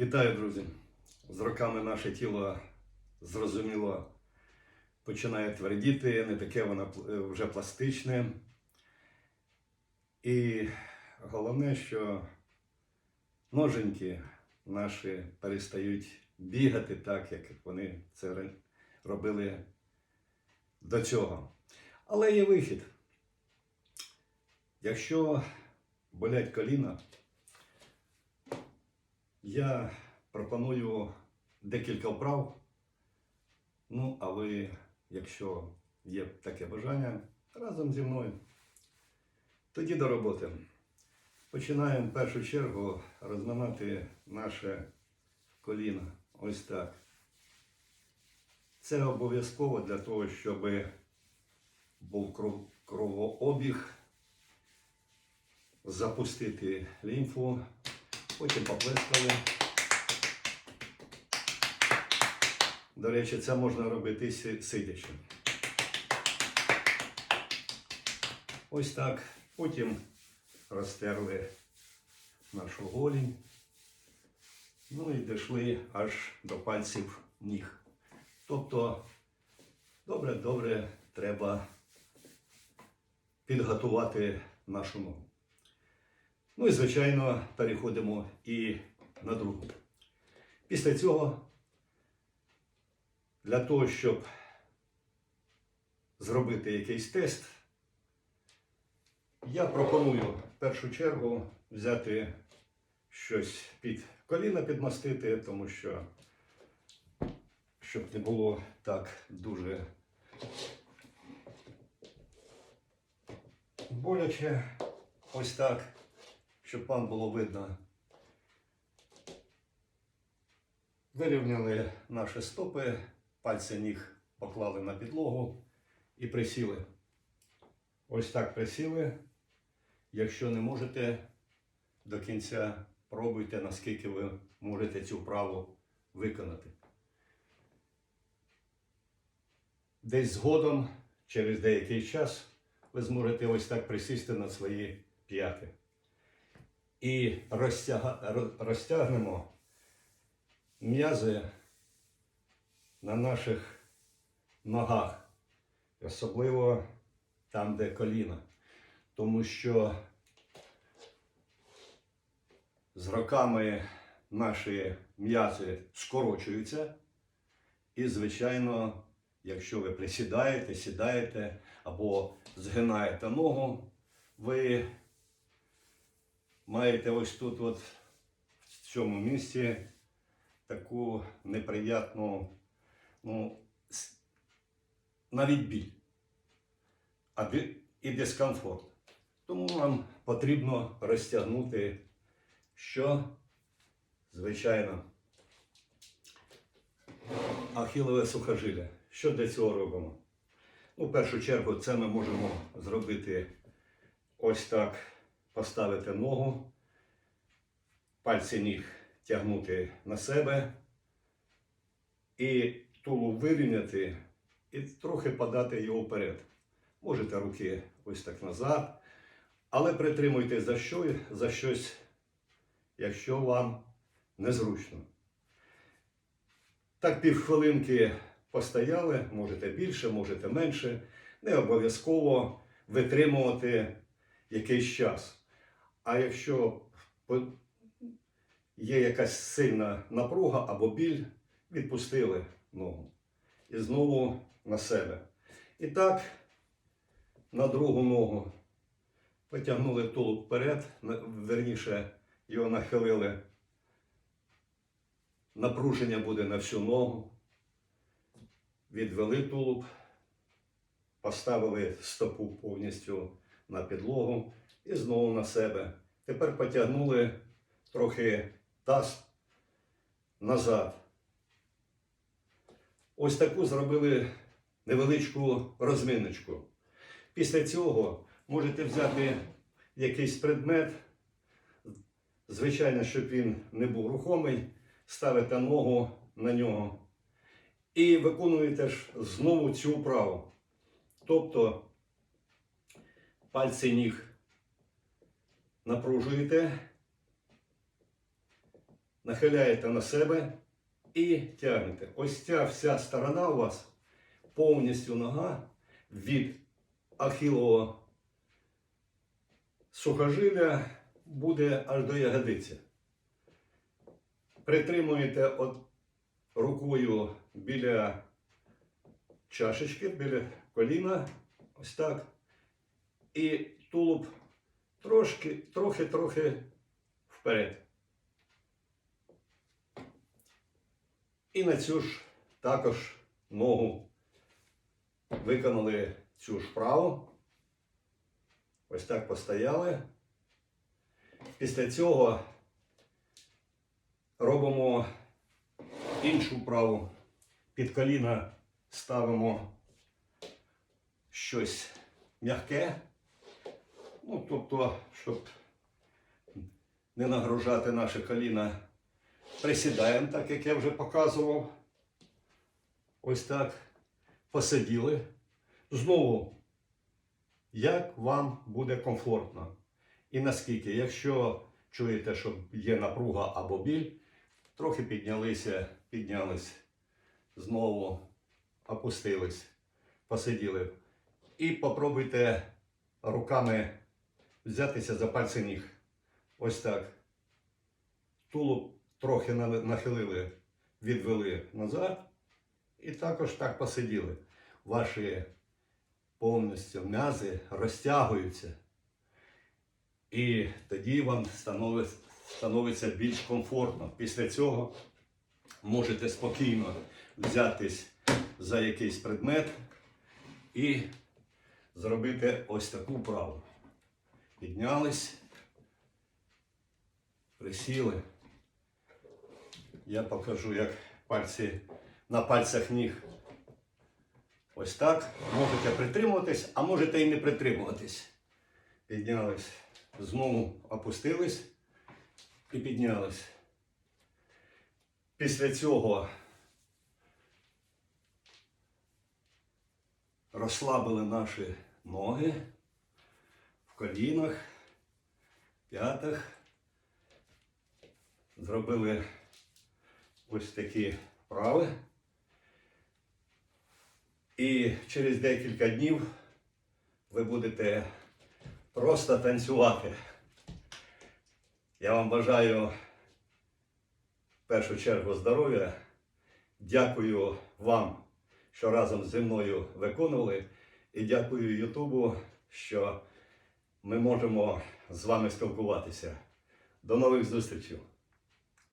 Вітаю, друзі! З роками наше тіло зрозуміло починає твердіти, не таке воно е, вже пластичне. І головне, що ноженьки наші перестають бігати так, як вони це робили до цього. Але є вихід. Якщо болять коліна, я пропоную декілька вправ. Ну, а ви, якщо є таке бажання, разом зі мною. Тоді до роботи. Починаємо в першу чергу розминати наше коліно. Ось так. Це обов'язково для того, щоб був кров- кровообіг, запустити лімфу, потім поплескали. До речі, це можна робити си- сидячи. Ось так. Потім розтерли нашу голінь. Ну і дійшли аж до пальців ніг. Тобто, добре-добре треба підготувати нашу ногу. Ну і, звичайно, переходимо і на другу. Після цього, для того, щоб зробити якийсь тест, я пропоную в першу чергу взяти щось під коліна підмастити, тому що щоб не було так дуже боляче. Ось так, щоб вам було видно. Вирівняли наші стопи, пальці ніг поклали на підлогу і присіли. Ось так присіли. Якщо не можете до кінця, пробуйте, наскільки ви можете цю вправу виконати. Десь згодом, через деякий час, ви зможете ось так присісти на свої п'яти. І розтягнемо м'язи на наших ногах, особливо там, де коліна. Тому що з роками наші м'язи скорочуються, і, звичайно, якщо ви присідаєте, сідаєте або згинаєте ногу, ви маєте ось тут, от, в цьому місці, таку неприятну, ну, навіть біль і дискомфорт. Тому нам потрібно розтягнути, що, звичайно, ахілове сухожилля. Що для цього робимо? Ну, в першу чергу, це ми можемо зробити ось так, поставити ногу, пальці ніг тягнути на себе і тулуб вирівняти і трохи подати його вперед. Можете руки ось так назад, але притримуйте за, що, за щось, якщо вам незручно. Так півхвилинки постояли, можете більше, можете менше. Не обов'язково витримувати якийсь час. А якщо є якась сильна напруга або біль, відпустили ногу. І знову на себе. І так, на другу ногу потягнули тулуб вперед, верніше його нахилили. Напруження буде на всю ногу. Відвели тулуб, поставили стопу повністю на підлогу і знову на себе. Тепер потягнули трохи таз назад. Ось таку зробили невеличку розминочку. Після цього можете взяти якийсь предмет, звичайно, щоб він не був рухомий, ставите ногу на нього і виконуєте ж знову цю вправу. Тобто пальці ніг напружуєте, нахиляєте на себе і тягнете. Ось ця вся сторона у вас повністю нога від ахілового сухожилля буде аж до ягодиці. Притримуєте от рукою біля чашечки, біля коліна, ось так. І тулуб трошки, трохи-трохи вперед. І на цю ж також ногу виконали цю ж вправу. Ось так постояли. Після цього робимо іншу вправу. Під коліна ставимо щось м'яке. Ну, тобто, щоб не нагружати наше коліна, присідаємо, так як я вже показував. Ось так. Посиділи. Знову, як вам буде комфортно. І наскільки, якщо чуєте, що є напруга або біль, трохи піднялися, піднялись, знову опустились, посиділи. І попробуйте руками взятися за пальці ніг. Ось так. Тулуб трохи нахилили, відвели назад. І також так посиділи. Ваші повністю м'язи розтягуються. І тоді вам становиться, становиться більш комфортно. Після цього можете спокійно взятись за якийсь предмет і зробити ось таку вправу. Піднялись, присіли. Я покажу, як пальці на пальцях ніг. Ось так. Можете притримуватись, а можете і не притримуватись. Піднялись. Знову опустились і піднялись. Після цього розслабили наші ноги колінах, п'ятах. Зробили ось такі вправи. І через декілька днів ви будете просто танцювати. Я вам бажаю в першу чергу здоров'я. Дякую вам, що разом зі мною виконували. І дякую Ютубу, що ми можемо з вами спілкуватися. До нових зустрічей!